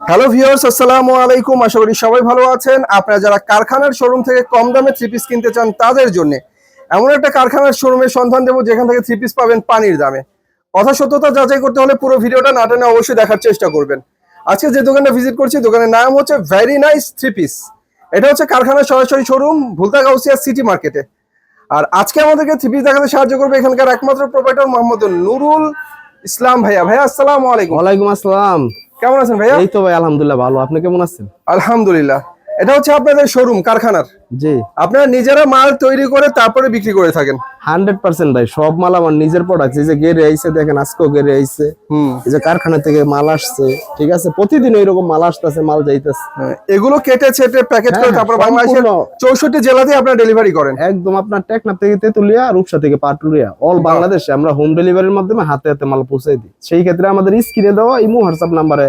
Hello viewers, আসসালামু আলাইকুম। আশা করি সবাই ভালো আছেন। আপনারা যারা কারখানার শোরুম থেকে কম দামে থ্রি পিস কিনতে চান তাদের জন্য এমন একটা কারখানার শোরুমের সন্ধান দেবো, যেখান থেকে থ্রি পিস পাবেন পানির দামে। কথা সত্যতা যাচাই করতে হলে পুরো ভিডিওটা না টেনে অবশ্যই দেখার চেষ্টা করবেন। আজকে যে দোকানটা ভিজিট করছি, দোকানের নাম হচ্ছে ভেরি নাইস থ্রি পিস এটা হচ্ছে কারখানার সরাসরি শোরুম ভুলতা গাউসিয়া সিটি মার্কেটে আর আজকে আমাদেরকে থ্রি পিস দেখাতে সাহায্য করবে এখানকার একমাত্র প্রোপাইটার মোহাম্মদ নুরুল ইসলাম ভাইয়া। ভাইয়া, আসসালামু আলাইকুম। ওয়ালাইকুম আসসালাম। কেমন আছেন ভাইয়া? এই তো ভাই আলহামদুলিল্লাহ ভালো। আপনি কেমন আছেন? আলহামদুলিল্লাহ। এটা হচ্ছে আপনাদের শোরুম কারখানার। জি। আপনারা নিজেরা মাল তৈরি করে তারপরে বিক্রি করে থাকেন। হান্ড্রেড পার্সেন্ট ভাই সব মাল আমার নিজের প্রোডাক্ট এই যে গেড়ে আইছে দেখেন আজকেও গেড়ে আইছে। এই যে কারখানা থেকে মাল আসছে ঠিক আছে? প্রতিদিন এরকম মাল আসতেছে মাল যাইতেছে। হ্যাঁ, এগুলো কেটে ছেটে প্যাকেট করে হ্যাঁ, তারপর বাংলাদেশের চৌষট্টি জেলাতে আপনারা ডেলিভারি করেন। একদম আপনার টেকনাফ থেকে তেতুলিয়া রূপসা থেকে পাটুলিয়া অল বাংলাদেশে আমরা হোম ডেলিভারির মাধ্যমে হাতে হাতে মাল পৌঁছে দিই। সেই ক্ষেত্রে আমাদের স্ক্রিনে দেওয়া ইমো হোয়াটসঅ্যাপ নাম্বারে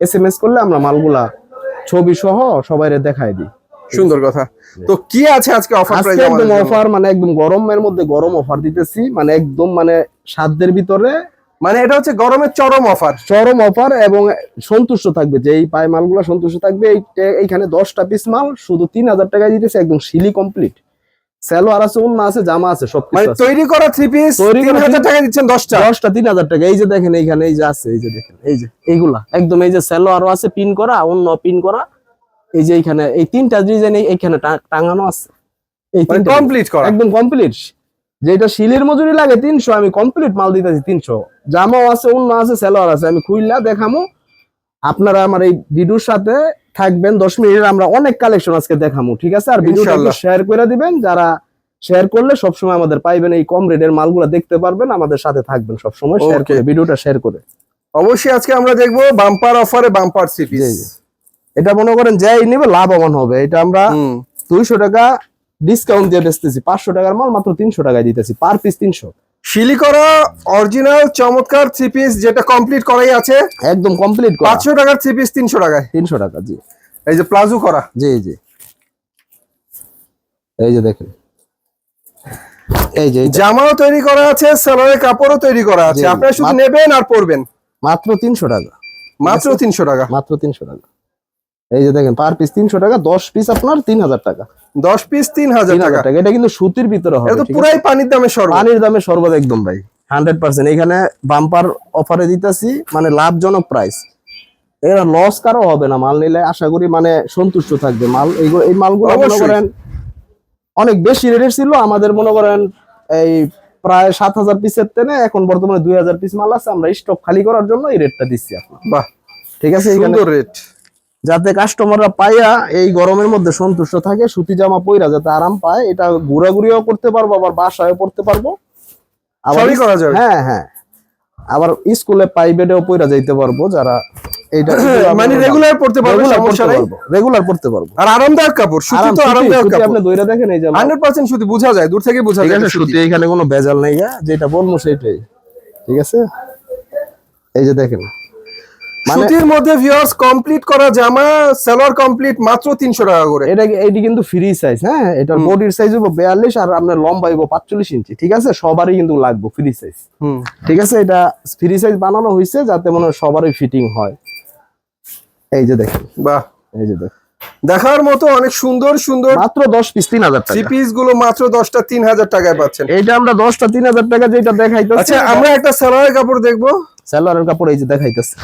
এস এম এস করলে আমরা মালগুলা ছবি সহ সবাই দেখাই দিই। সুন্দর কথা। তো কি আছে আজকে অফার প্রাইস একদম অফার মানে একদম গরমের মধ্যে গরম অফার দিতেছি মানে একদম মানে সাধ্যের ভিতরে মানে এটা হচ্ছে গরমের চরম অফার চরম অফার এবং সন্তুষ্ট থাকবে। যে এই পায় মালগুলো সন্তুষ্ট থাকবে এইখানে দশটা পিস মাল শুধু তিন হাজার টাকায় দিতেছে একদম সিলি কমপ্লিট স্যালোয়ার আছে অন্য আছে জামা আছে সব মানে তৈরি করা থ্রি পিস তৈরি করা হাজার টাকা দিচ্ছেন দশটা? দশটা তিন হাজার টাকা। এই যে দেখেন এইখানে এই যে আছে এই যে দেখেন এই যে এইগুলা। একদম এই যে স্যালোয়ারও আছে পিন করা অন্য পিন করা। এই যে এইখানে এই তিনটা ডিজাইন এইখানে টাঙানো আছে। এই মানে তিনটা কমপ্লিট করা। একদম কমপ্লিট যেটা শিলের মজুরি লাগে তিনশো আমি কমপ্লিট মাল দিতেছি তিনশো। জামাও আছে অন্য আছে সেলোয়ার আছে আমি খুইলা দেখামো। আপনারা আমার এই ভিডিওর সাথে থাকবেন দশ মিনিটের আমরা অনেক কালেকশন আজকে দেখামো ঠিক আছে? আর ভিডিওটা শেয়ার করে দিবেন যারা শেয়ার করলে সবসময় আমাদের পাইবেন এই কম রেটের মালগুলো দেখতে পারবেন আমাদের সাথে থাকবেন সবসময় শেয়ার করে ভিডিওটা শেয়ার করে। অবশ্যই আজকে আমরা দেখব বাম্পার অফারে বাম্পার থ্রি পিস জি, জি। এটা মনে করেন যাই নিবে লাভবান হবে। এটা আমরা দুইশো টাকা ডিসকাউন্ট দিয়ে বেচতেছি। পাঁচশো টাকার মাল মাত্র তিনশো টাকায় দিতেছি পার পিস তিনশো। শিলি করা অরিজিনাল চমৎকার থ্রি পিস যেটা কমপ্লিট করাই আছে। একদম কমপ্লিট পাঁচশো টাকার থ্রি পিস তিনশো টাকায়। তিনশো টাকা জি। এই যে প্লাজো করা। জি জি। এই যে দেখেন। এই যে জামাও তৈরি করা আছে সালোয়ারের কাপড়ও তৈরি করা আছে। আপনারা শুধু নেবেন আর পরবেন। মাত্র তিনশো টাকা। মাত্র তিনশো টাকা। মাত্র তিনশো টাকা। এই যে দেখেন পার পিস তিনশো টাকা দশ পিস আপনার তিন হাজার টাকা। দশ পিস তিন হাজার টাকা। এটা কিন্তু সুতির ভিতরে হবে? পুরাই পানির দামে সর্ব। পানির দামে সর্বদা একদম ভাই হান্ড্রেড পার্সেন্ট এখানে বাম্পার অফারে দিতেছি মানে লাভজনক প্রাইস এরা লস কারও হবে না মাল নিলে আশা করি মানে সন্তুষ্ট থাকবে। মাল এইগুলো এই মালগুলো মনে করেন অনেক বেশি রেটের ছিল আমাদের মনে করেন এই প্রায় সাত হাজার পিসের তেনে এখন বর্তমানে দুই হাজার পিস মাল আছে আমরা স্টক খালি করার জন্য এই রেটটা দিচ্ছি আপনার বাহ ঠিক আছে সুন্দর রেট যাতে কাস্টমাররা পাইয়া এই গরমের মধ্যে সন্তুষ্ট থাকে সুতি জামা পইরা যাতে আরাম পায় এটা ঘোরাঘুরিও করতে পারব আবার বাসায়ও পড়তে পারব। সবই করা যাবে। হ্যাঁ হ্যাঁ। আবার স্কুলে প্রাইভেটেও পইরা যাইতে পারব যারা এইটা মানে রেগুলার পড়তে পারবে সমস্যা নাই। রেগুলার পড়তে পারব। আর আরামদায়ক কাপড় সুতি তো আরামদায়ক কাপড়। আপনি দইরা দেখেন এই যে আমার- হান্ড্রেড পার্সেন্ট সুতি বোঝা যায় দূর থেকে বোঝা যায় সুতি। এখানে কোনো ভেজাল নেই গা, যেটা বলব সেইটাই ঠিক আছে? এই যে দেখেন সুতির মধ্যে ভিউয়ার্স কমপ্লিট করা জামা সালোয়ার কমপ্লিট মাত্র তিনশো টাকা করে। এটা এটি কিন্তু ফ্রি সাইজ হ্যাঁ? এটার বডির সাইজ হব বিয়াল্লিশ আর আপনার লম্বা হইব পাঁচচল্লিশ ইঞ্চি ঠিক আছে? সবারই কিন্তু লাগবে ফ্রি সাইজ হুম। ঠিক আছে? এটা ফ্রি সাইজ বানানো হয়েছে যাতে মনে সবারই ফিটিং হয়। এই যে দেখেন। বাহ। এই যে দেখেন। দেখার মতো অনেক সুন্দর সুন্দর মাত্র দশ পিস তিন হাজার টাকা। পিসগুলো মাত্র দশটা তিন হাজার টাকায় পাচ্ছেন। এইটা আমরা দশটা তিন হাজার টাকা যেটা দেখাইতেছি আচ্ছা আমরা একটা সালোয়ারের কাপড় দেখব। সালোয়ারের কাপড় এই যে দেখাইতেছে।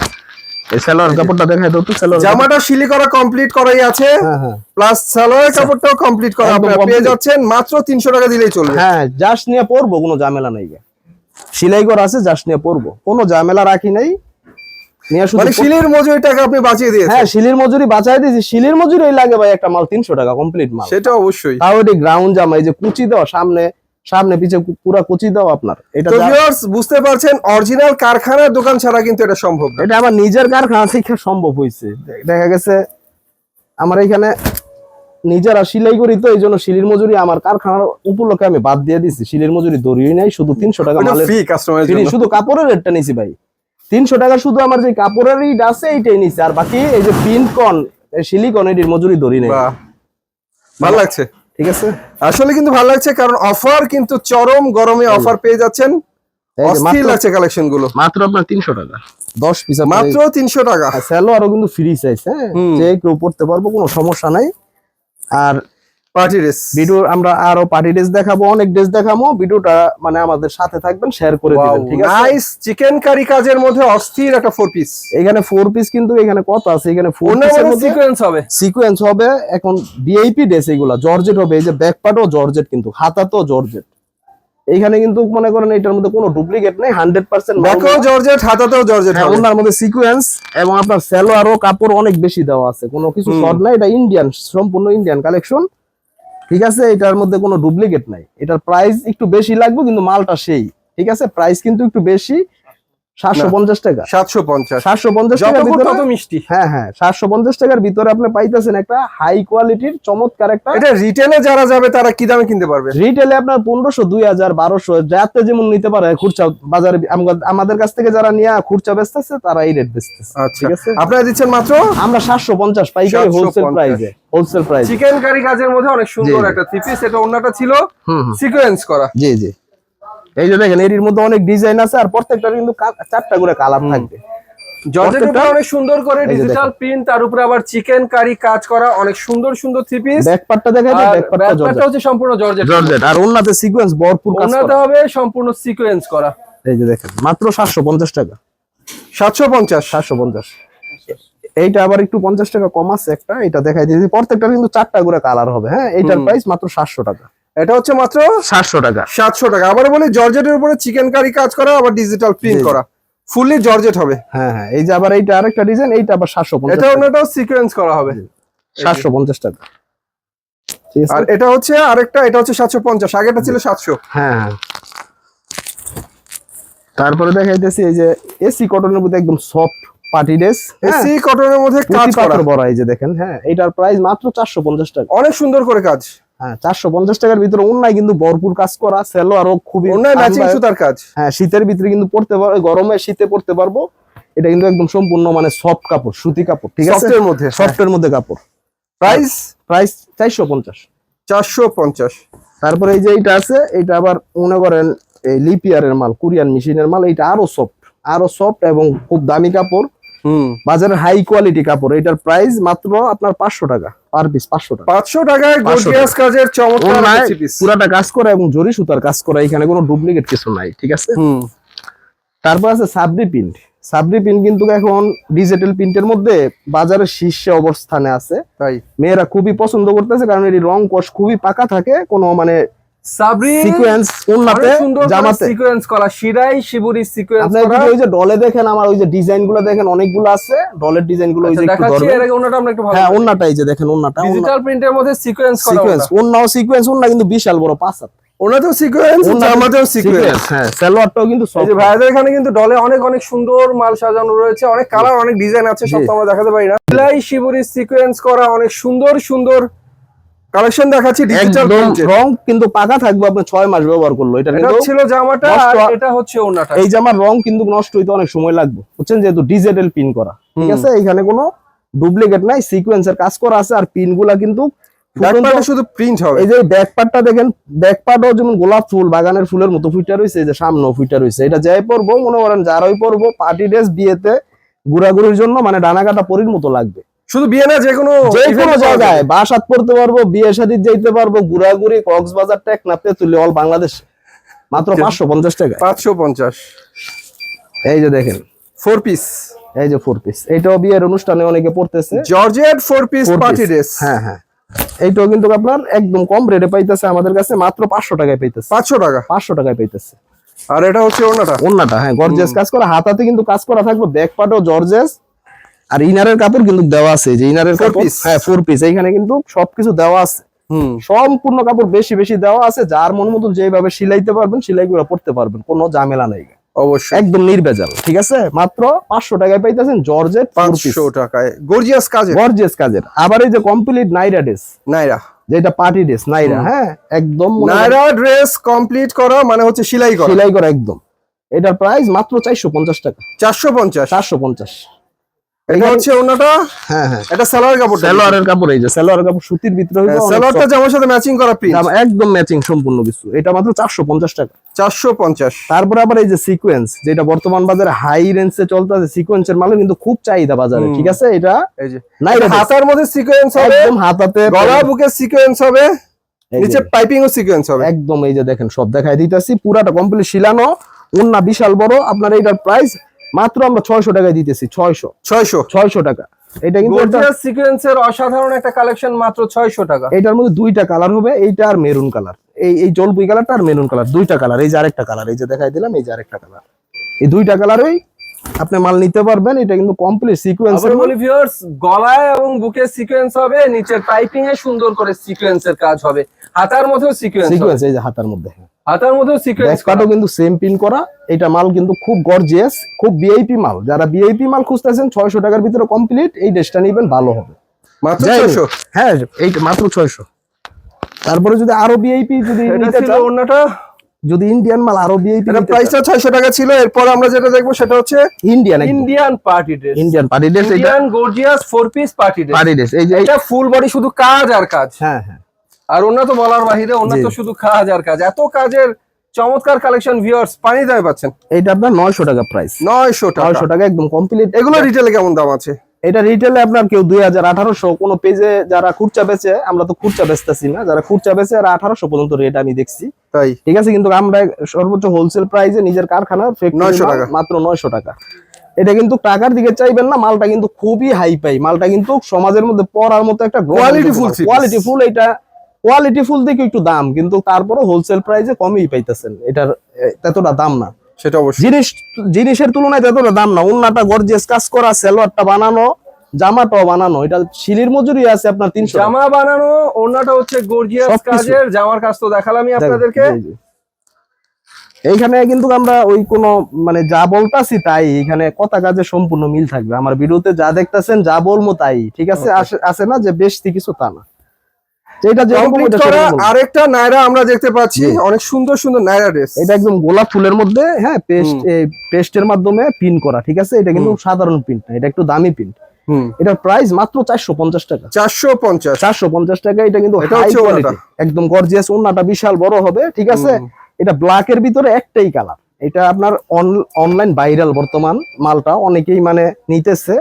এই সালোয়ার কাপড়টা দেখাই দাও তো সালোয়ার জামাটা শিলি করা কমপ্লিট করাই আছে হ্যাঁ হ্যাঁ। প্লাস সালোয়ারের কাপড়টাও কমপ্লিট করা আপনারা পেয়ে যাচ্ছেন মাত্র তিনশো টাকা দিলেই চলবে। হ্যাঁ জাস্ট নিয়ে পরবো কোনো ঝামেলা নাই। সেলাই করা আছে জাস্ট নিয়ে পরবো। কোনো ঝামেলা রাখি নাই। নিয়ে শুধু মানে শিলির মজুরি টাকা আপনি বাঁচিয়ে দিয়েছেন। হ্যাঁ শিলির মজুরি বাঁচাই দিয়েছি। শিলির মজুরি লাগে ভাই একটা মাল তিনশো টাকা কমপ্লিট মাল। সেটা অবশ্যই। তাও এটি গ্রাউন্ড জামা এই যে কুচি দেওয়া সামনে সামনে পিছে পুরা কুচি দাও আপনার। এটা তো ভিউয়ার্স বুঝতে পারছেন অরিজিনাল কারখানার দোকান ছাড়া কিন্তু এটা সম্ভব এটা আমার নিজের কারখানা থেকে সম্ভব হয়েছে। দে- দেখা গেছে আমার এখানে নিজেরা সিলাই করি তো এই জন্য শিলির মজুরি আমার কারখানার উপলক্ষে আমি বাদ দিয়ে দিছি। শিলির মজুরি দরিয়ে নাই শুধু তিনশো টাকা মালের শুধু কাপড়ের রেটটা নিছি ভাই। তিনশো টাকা শুধু আমার যে কাপড়ের রেট আছে এইটাই নিছি। আর বাকি এই যে প্রিন্ট কন সিলিকন এটির মজুরি ধরি নেই। বাহ। ভালো লাগছে। ঠিক আছে? আসলে কিন্তু ভালো লাগছে কারণ অফার কিন্তু চরম গরমে অফার পেয়ে যাচ্ছেন। অস্থির লাগছে কালেকশনগুলো। মাত্র আপনার তিনশো টাকা। দশ পিস মাত্র তিনশো টাকা। স্যালো আরও কিন্তু ফ্রি চাইছে হ্যাঁ? যে কেউ পড়তে পারব কোনো সমস্যা নাই। আর পার্টি ড্রেস ভিডিও আমরা আরও পার্টি ড্রেস দেখাবো অনেক ড্রেস দেখাবো। ভিডিওটা মানে আমাদের সাথে থাকবেন শেয়ার করে দিবেন ঠিক আছে? নাইস চিকেন কারি কাজের মধ্যে অস্থির একটা ফোর পিস এখানে ফোর পিস কিন্তু এখানে কত আছে? এখানে ফোর মধ্যে সিকোয়েন্স হবে। সিকোয়েন্স হবে এখন ভিআইপি ড্রেস এগুলা জর্জেট হবে এই যে ব্যাক পার্টও জর্জেট কিন্তু হাতাতেও জর্জেট এইখানে কিন্তু মনে করেন এটার মধ্যে কোনো ডুপ্লিকেট নেই হান্ড্রেড পার্সেন্ট ব্যাকেও জর্জেট হাতাতেও জর্জেট হবে। ওনার মধ্যে সিকোয়েন্স এবং আপনার সালোয়ারও কাপড় অনেক বেশি দেওয়া আছে কোনো কিছু। শর্ট নাই এটা ইন্ডিয়ান সম্পূর্ণ ইন্ডিয়ান কালেকশন ঠিক আছে? এটার মধ্যে কোনো ডুপ্লিকেট নাই। এটার প্রাইস একটু বেশি লাগবে, কিন্তু মালটা সেই। ঠিক আছে? প্রাইস কিন্তু একটু বেশি সাতশো পঞ্চাশ টাকা। টাকার ভিতরে তত মিষ্টি। হ্যাঁ হ্যাঁ সাতশো পঞ্চাশ টাকার ভিতরে আপনি পাইতেছেন একটা হাই কোয়ালিটির চমৎকার একটা এটা রিটেলে যারা যাবে তারা কি দামে কিনতে পারবে? রিটেলে আপনার যাতে যেমন নিতে পারে খুচরা বাজারে আমাদের কাছ থেকে যারা নিয়ে খুচরা বেচতেছে তারা এই রেট বেচতেছে আচ্ছা। ঠিক আছে? আপনারা দিচ্ছেন মাত্র? আমরা সাতশো পঞ্চাশ পাইকারি 750 হোলসেল প্রাইসে হোলসেল প্রাইস চিকেন কারি কাজের মধ্যে অনেক সুন্দর। একটা থ্রি পিস এটা অন্যটা ছিল সিকোয়েন্স করা। জি জি। এই যে দেখেন এর মধ্যে অনেক ডিজাইন আছে আর প্রত্যেকটার কিন্তু চারটা করে কালার থাকবে। জর্জেটের উপরে প্রত্যেকটা- অনেক সুন্দর করে ডিজিটাল প্রিন্ট তার উপরে আবার চিকেন কারি কাজ করা অনেক সুন্দর সুন্দর থ্রি পিস ব্যাক পার্টটা দেখাই আর ব্যাক পার্টটা জর্জেট হচ্ছে সম্পূর্ণ জর্জেট জর্জেট আর ওন্নাতে সিকোয়েন্স ভরপুর কাজ। হবে সম্পূর্ণ সিকোয়েন্স করা। এই যে দেখেন মাত্র সাতশো পঞ্চাশ টাকা। সাতশো পঞ্চাশ। সাতশো পঞ্চাশ। এইটা আবার একটু পঞ্চাশ টাকা কম আছে একটা এটা দেখাই দিয়েছি। প্রত্যেকটা কিন্তু চারটা করে কালার হবে হ্যাঁ? এইটার প্রাইস মাত্র সাতশো টাকা। এটা হচ্ছে মাত্র সাতশো টাকা। সাতশো টাকা। আবার বলি জর্জেটের উপরে চিকেন কারি কাজ করা আবার ডিজিটাল প্রিন্ট। করা। ফুললি জর্জেট হবে। হ্যাঁ হ্যাঁ এই যে আবার এইটা আরেকটা ডিজাইন এইটা আবার সাতশো এটা পঞ্চাশ অন্যটাও সিকোয়েন্স করা হবে। সাতশো পঞ্চাশ টাকা। আর এটা হচ্ছে আরেকটা এটা হচ্ছে সাতশো পঞ্চাশ আগেটা ছিল সাতশো। হ্যাঁ হ্যাঁ। তারপরে দেখাইতেছি এই যে এসি কটনের মধ্যে একদম সফট পার্টি ড্রেস এসি কটনের মধ্যে কাজ করা। বড় এই যে দেখেন হ্যাঁ এটার প্রাইস মাত্র চারশো পঞ্চাশ টাকা। অনেক সুন্দর করে কাজ। হ্যাঁ চারশো পঞ্চাশ টাকার ভিতরে অন্যায় কিন্তু ভরপুর কাজ করা সেলো আরও খুবই ম্যাচিং সুতার কাজ। হ্যাঁ শীতের ভিতরে কিন্তু পড়তে পারব গরমে শীতে পড়তে পারব। এটা কিন্তু একদম সম্পূর্ণ মানে সফট কাপড় সুতি কাপড় ঠিক আছে? সফটের মধ্যে সফটের মধ্যে কাপড়। প্রাইস প্রাইস চারশো পঞ্চাশ। চারশো পঞ্চাশ। তারপরে এই যে এইটা আছে এটা আবার মনে করেন এই লিপিয়ারের মাল কোরিয়ান মেশিনের মাল এটা আরও সফট আরও সফট এবং খুব দামি কাপড়। বাজারের হাই কোয়ালিটি কাপড় এটার প্রাইস মাত্র আপনার পাঁচশো টাকা পার পিস পাঁচশো টাকা। পাঁচশো টাকায় 500 গর্জিয়াস কাজের চমৎকার। পুরাটা কাজ করা এবং জরি সুতার কাজ করা এখানে কোনো ডুপ্লিকেট কিছু নাই ঠিক আছে? তারপর আছে সাবরি প্রিন্ট সাবরি প্রিন্ট কিন্তু এখন ডিজিটাল প্রিন্টের মধ্যে বাজারের শীর্ষে অবস্থানে আছে। তাই। মেয়েরা খুবই পছন্দ করতেছে কারণ এটি রং কষ খুবই পাকা থাকে কোনো মানে সিকোয়েন্স উন্নাতে অনেক জামাতে। সিকোয়েন্স করা শিরাই শিবুরি সিকোয়েন্স করা। ওই যে ডলে দেখেন আমার ওই যে দেখেন অনেকগুলো আছে। ডলের ওই যে আচ্ছা, একটু দেখাচ্ছি ধরবেন। এর আমরা একটু ভালো হ্যাঁ ওন্নাটা এই যে দেখেন ওন্নাটা ডিজিটাল প্রিন্টের মধ্যে সিকোয়েন্স করা সিকোয়েন্স ওন্নাও সিকোয়েন্স ওন্না কিন্তু বিশাল বড় পাঁচ হাত। ওনাতেও সিকোয়েন্স সিকোয়েন্স হ্যাঁ সালোয়ারটাও কিন্তু যে। এখানে কিন্তু ডলে অনেক অনেক সুন্দর মাল সাজানো রয়েছে অনেক কালার অনেক ডিজাইন আছে সব জি। তো আমরা দেখাতে পারি না। শিবুরি সিকোয়েন্স করা অনেক সুন্দর সুন্দর কালেকশন দেখাচ্ছি ডিজিটাল রং কিন্তু পাকা থাকবে আপনি ছয় মাস ব্যবহার করল। এটা কিন্তু ছিল জামাটা আর এটা হচ্ছে ওনাটা এই জামার রং কিন্তু নষ্ট হইতে অনেক সময় লাগবে। বুঝছেন? যেহেতু ডিজিটাল পিন করা। ঠিক আছে? এখানে কোনো ডুপ্লিকেট নাই সিকোয়েন্সের কাজ করা আছে আর পিনগুলা কিন্তু শুধু প্রিন্ট হবে। এই যে ব্যাক পার্টটা দেখেন ব্যাক পার্টও যেমন গোলাপ ফুল বাগানের ফুলের মতো ফুইটা রয়েছে এই যে সামনেও ফুইটা রয়েছে এটা যাই পরবো মনে করেন যারাই পরবো পার্টি ড্রেস বিয়েতে ঘোরাঘুরির জন্য মানে ডানা কাটা পরির মতো লাগবে। শুধু বিয়ে না যে কোনো যে কোনো জায়গায় বাসাত পড়তে পারব বিয়ে শাদির যাইতে পারব ঘোরাঘুরি কক্সবাজার টেকনাফ তেতুলি অল বাংলাদেশ। মাত্র পাঁচশো পঞ্চাশ টাকা পাঁচশো পঞ্চাশ। এই যে দেখেন। ফোর পিস এই যে ফোর পিস এইটাও বিয়ের অনুষ্ঠানে অনেকে পড়তেছে। Georgette four piece party dress হ্যাঁ হ্যাঁ। এইটাও কিন্তু আপনার একদম কম রেটে পাইতেছে আমাদের কাছে মাত্র পাঁচশো টাকায় পাইতেছে। পাঁচশো টাকা? পাঁচশো টাকায় পাইতেছে। আর এটা হচ্ছে ওনাটা ওন্নাটা হ্যাঁ গর্জেস কাজ করা। হাতাতে কিন্তু কাজ করা থাকবে ব্যাক পার্টও জর্জেস আর ইনারের কাপড় কিন্তু দেওয়া আছে যে ইনারের কাপড় হ্যাঁ ফোর পিস এইখানে কিন্তু সবকিছু দেওয়া আছে। সম্পূর্ণ কাপড় বেশি বেশি দেওয়া আছে যার মন মতন যেভাবে সিলাইতে পারবেন সিলাই করে পড়তে পারবেন কোনো ঝামেলা নেই। অবশ্যই। একদম নির্ভেজাল ঠিক আছে? মাত্র পাঁচশো টাকায় পাইতেছেন জর্জেট পাঁচশো টাকায়। গর্জিয়াস কাজের। গর্জিয়াস কাজের। আবার এই যে কমপ্লিট নাইরা ড্রেস নাইরা যেটা পার্টি ড্রেস নাইরা হ্যাঁ? একদম নাইরা ড্রেস কমপ্লিট করা মানে হচ্ছে সেলাই করা। সেলাই করা একদম। এটার প্রাইস মাত্র চারশো পঞ্চাশ টাকা। চারশো পঞ্চাশ। চারশো পঞ্চাশ। এটা হচ্ছে ওনাটা? হ্যাঁ হ্যাঁ। এটা সালোয়ার কাপড় সালোয়ারের কাপড় এই যে সালোয়ারের কাপড় সুতির ভিতরে হইবে সালোয়ারটা জামার সাথে ম্যাচিং করা প্রিন্ট একদম ম্যাচিং সম্পূর্ণ কিছু। এটা মাত্র চারশো পঞ্চাশ টাকা। চারশো পঞ্চাশ। তারপরে আবার এই যে সিকোয়েন্স যেটা বর্তমান বাজারে হাই রেঞ্জে চলতেছে সিকোয়েন্সের মালে কিন্তু খুব চাহিদা বাজারে ঠিক আছে? এটা এই যে হাতার মধ্যে সিকোয়েন্স হবে একদম হাতাতে গলা বুকে সিকোয়েন্স হবে এই যে, নিচে পাইপিং ও সিকোয়েন্স হবে। একদম এই যে দেখেন সব দেখাই দিতেছি পুরাটা কমপ্লিট শিলানো ওন্না বিশাল বড় আপনার এইটার প্রাইস মাত্র আমরা ছয়শো টাকায় দিতেছি ছয়শো। ছয়শো। ছয়শো টাকা। এটা কিন্তু একটা- গর্জিয়াস সিকোয়েন্সের অসাধারণ একটা কালেকশন মাত্র ছয়শো টাকা। এইটার মধ্যে দুইটা কালার হবে এইটা আর মেরুন কালার এই এই জলপুই কালারটা আর মেরুন কালার দুইটা কালার এই যে আরেকটা কালার এই যে দেখাই দিলাম এই যে আরেকটা কালার এই দুইটা কালারই আপনি মাল নিতে পারবেন এটা কিন্তু কমপ্লিট সিকোয়েন্স বলি ভিউয়ার্স গলায় এবং বুকে সিকোয়েন্স হবে নিচের পাইপিং এ সুন্দর করে সিকোয়েন্সের কাজ হবে। হাতার মধ্যেও সিকোয়েন্স সিকোয়েন্স এই যে হাতার মধ্যে। হাতার সিকোয়েন্স ব্যাকপাটও কিন্তু সেম পিন করা। এটা মাল কিন্তু খুব গর্জিয়াস খুব ভিআইপি মাল। যারা ভিআইপি মাল খুঁজতেছেন ছয়শো টাকার ভিতরে কমপ্লিট এই ড্রেসটা নিবেন ভালো হবে। মাত্র যাই হোক, ছয়শো হ্যাঁ এইটা মাত্র ছয়শো। তারপরে যদি আরও ভিআইপি যদি নিতে চান অন্যটা? যদি ইন্ডিয়ান মাল আরও ভিআইপি এটা প্রাইসটা ছয়শো টাকা ছিল এরপর আমরা যেটা দেখব সেটা হচ্ছে Indian Indian party dress Indian party dress এটা Indian gorgeous four piece party dress party dress এই যে এটা ফুল বডি শুধু কাজ আর কাজ। হ্যাঁ হ্যাঁ। আর অন্য তো বলার বাহিরে জি। তো শুধু কাজ আর কাজ। এত কাজের চমৎকার কালেকশন ভিউয়ার্স পানি দামে পাচ্ছেন। এটা আপনার নয়শো টাকা প্রাইস নয়শো টাকা। নয়শো টাকা একদম কমপ্লিট এগুলো রিটেলে কেমন দাম আছে? এটা রিটেলে আপনার কেউ দুই হাজার আঠারোশো কোনো পেজে যারা খুচরা বেচে আমরা তো খুচরা বেচতেছি না। যারা খুচরা বেচে আর আঠারোশো পর্যন্ত রেট আমি দেখছি। তাই? ঠিক আছে কিন্তু আমরা সর্বোচ্চ হোলসেল প্রাইসে নিজের কারখানা 900 টাকা। মাত্র নয়শো টাকা। এটা কিন্তু টাকার দিকে চাইবেন না মালটা কিন্তু খুবই হাই পাই মালটা কিন্তু সমাজের মধ্যে পড়ার মতো একটা Quality ফুল কোয়ালিটি ফুল এটা কোয়ালিটি ফুল দেখে একটু দাম কিন্তু তারপরে হোলসেল প্রাইসে কমই পাইতেছেন। এটার এ, এতটা দাম না। সেটা অবশ্যই। জিনিস জিনিসের তুলনায় ততটা দাম না। উন্নাটা গর্জিয়াস কাজ করা সেলোয়ারটা বানানো জামাটাও বানানো। এটা শিলির মজুরি আছে আপনার তিনশো জামা বানানো ওনাটা হচ্ছে গর্জিয়াস কাজের জামার কাজ তো দেখালামই আপনাদেরকে। এইখানে কিন্তু আমরা ওই কোন মানে যা বলতাছি তাই এখানে কথা কাজে সম্পূর্ণ মিল থাকবে। আমার ভিডিওতে যা দেখতাছেন যা বলব তাই ঠিক আছে? আসে- আছে না যে বেশি কিছু তা না। যেটা যেরকম কমপ্লিট করা আরেকটা নায়রা আমরা দেখতে পাচ্ছি। অনেক সুন্দর সুন্দর নায়রা ড্রেস। এটা একদম গোলাপ ফুলের মধ্যে হ্যাঁ পেস্ট। পেস্টের মাধ্যমে পিন করা ঠিক আছে? এটা কিন্তু সাধারণ প্রিন্ট না এটা একটু দামি প্রিন্ট। এটার প্রাইস মাত্র চারশো পঞ্চাশ টাকা। চারশো পঞ্চাশ। চারশো পঞ্চাশ টাকা এটা কিন্তু এটা একদম গর্জিয়াস ওন্নাটা বিশাল বড় হবে ঠিক আছে? এটা ব্ল্যাক এর ভিতরে একটাই কালার এটা আপনার অনলাইন ভাইরাল বর্তমান মালটা অনেকেই মানে নিতেছে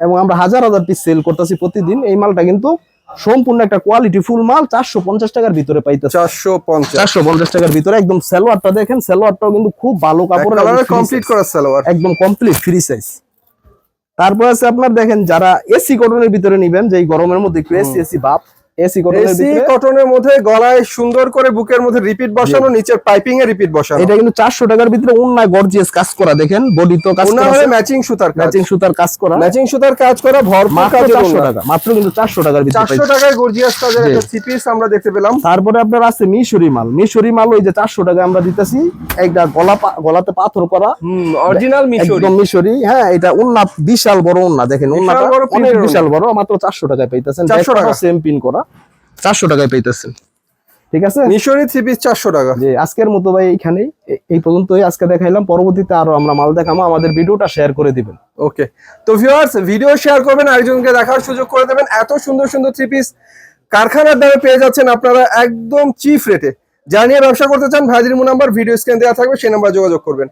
এবং আমরা হাজার হাজার পিস সেল করতেছি প্রতিদিন এই মালটা কিন্তু সম্পূর্ণ একটা কোয়ালিটি ফুল মাল চারশো পঞ্চাশ টাকার ভিতরে পাইতেছে। চারশো চারশো পঞ্চাশ টাকার ভিতরে একদম সালোয়ারটা দেখেন সালোয়ারটাও কিন্তু খুব ভালো কাপড় কমপ্লিট করা সালোয়ার। একদম কমপ্লিট ফ্রি সাইজ তারপর আছে আপনার দেখেন যারা এসি কটনের ভিতরে নিবেন যে গরমের মধ্যে একটু এসি এসি ভাব এসি কটনের মধ্যে গলায় সুন্দর করে বুকের মধ্যে রিপিট বসানো নিচের পাইপিং এ রিপিট বসানো। এটা কিন্তু চারশো টাকার ভিতরে গর্জিয়াস কাজ করা দেখেন বডি তো কাজ করা হলে ম্যাচিং সুতার কাজ। ম্যাচিং সুতার কাজ করা। ম্যাচিং সুতার কাজ করা ভরপুর চারশো ওড়না। টাকা মাত্র কিন্তু চারশো টাকার ভিতরে চারশো পাইছি। টাকায় গর্জিয়াস কাজের একটা আমরা দেখতে পেলাম। তারপরে আপনার আছে মিশরি মাল। মিশরি মাল ওই যে চারশো টাকা আমরা দিতেছি একটা গলা গলাতে পাথর করা। হুম অরিজিনাল মিশরি একদম মিশরি। হ্যাঁ এটা উন্না বিশাল বড় উন্না দেখেন উন্নাটা অনেক বিশাল বড় মাত্র চারশো টাকায় পাইতেছেন 400 টাকা। সেম পিন করা। চারশো টাকায় পেতেছেন। ঠিক আছে? মিশরি থ্রি পিস চারশো টাকা। যে আজকের মতো ভাই এইখানেই। এই পর্যন্তই আজকে দেখাইলাম। পরবর্তীতে আরও আমরা মাল দেখাবো। আমাদের ভিডিওটা শেয়ার করে দিবেন। ওকে তো ভিউয়ার্স ভিডিও শেয়ার করবেন আরেকজনকে দেখার সুযোগ করে দেবেন। এত সুন্দর সুন্দর থ্রি পিস কারখানার দামে পেয়ে যাচ্ছেন আপনারা একদম চিপ রেটে যা নিয়ে ব্যবসা করতে চান ভাইজির ভাজির নাম্বার ভিডিও স্ক্রিন দেওয়া থাকবে সেই নাম্বার যোগাযোগ করবেন।